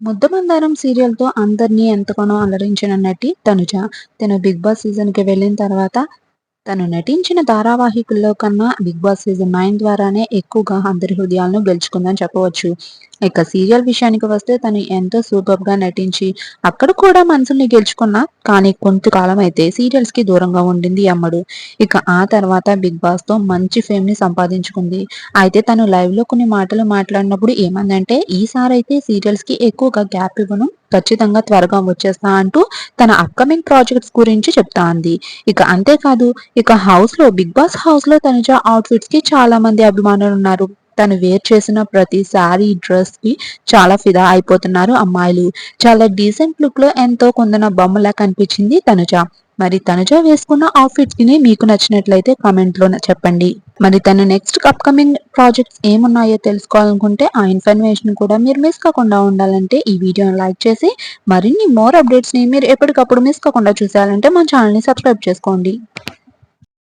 ముద్దమందారం సీరియల్‌తో అందరినీ ఎంతగానో అలరించిన నటి తనుజ. తను 'బిగ్ బాస్' సీజన్‌కి వెళ్ళిన తర్వాత తను నటించిన ధారావాహికుల్లో కన్నా 'బిగ్ బాస్' సీజన్ నైన్ ద్వారానే ఎక్కువగా అందరి హృదయాలను గెలుచుకుందని చెప్పవచ్చు. ఇక సీరియల్ విషయానికి వస్తే తను ఎంతో సూపర్గా నటించి అక్కడ కూడా మనసుల్ని గెలుచుకున్నా కానీ కొంతకాలం అయితే సీరియల్స్కి దూరంగా ఉండింది అమ్మడు. ఇక ఆ తర్వాత 'బిగ్ బాస్తో మంచి ఫేమ్ని సంపాదించుకుంది. అయితే తను లైవ్లో కొన్ని మాటలు మాట్లాడినప్పుడు ఏమందంటే ఈసారి అయితే సీరియల్స్కి ఎక్కువగా గ్యాప్ ఇవ్వను. ఖచ్చితంగా త్వరగా వచ్చేస్తా అంటూ తన అప్‌కమింగ్ ప్రాజెక్ట్స్ గురించి చెప్తా అంది. ఇక అంతేకాదు ఇక హౌస్లో 'బిగ్ బాస్' హౌస్ హౌస్‌లో తనుజ అవుట్‌ఫిట్స్‌కి చాలా మంది అభిమానులు ఉన్నారు తను వేర్ చేసిన ప్రతి డ్రెస్కి చాలా ఫిదా అయిపోతున్నారు అమ్మాయిలు. చాలా డీసెంట్ లుక్లో ఎంతో కొందన బొమ్మలా కనిపించింది తనుజ. మరి తనుజ వేసుకున్న అవుట్‌ఫిట్స్‌ని మీకు నచ్చినట్లయితే కామెంట్‌లో చెప్పండి. మరి తన నెక్స్ట్ అప్‌కమింగ్ ప్రాజెక్ట్స్ ఏమున్నాయో తెలుసుకోవాలనుకుంటే ఆ ఇన్ఫర్మేషన్ కూడా మీరు మిస్ కాకుండా ఉండాలంటే ఈ వీడియోని లైక్ చేసి మరిన్ని మోర్ అప్డేట్స్‌ని మీరు ఎప్పటికప్పుడు మిస్ కాకుండా చూసేయాలంటే మన ఛానల్‌ని సబ్స్క్రైబ్ చేసుకోండి.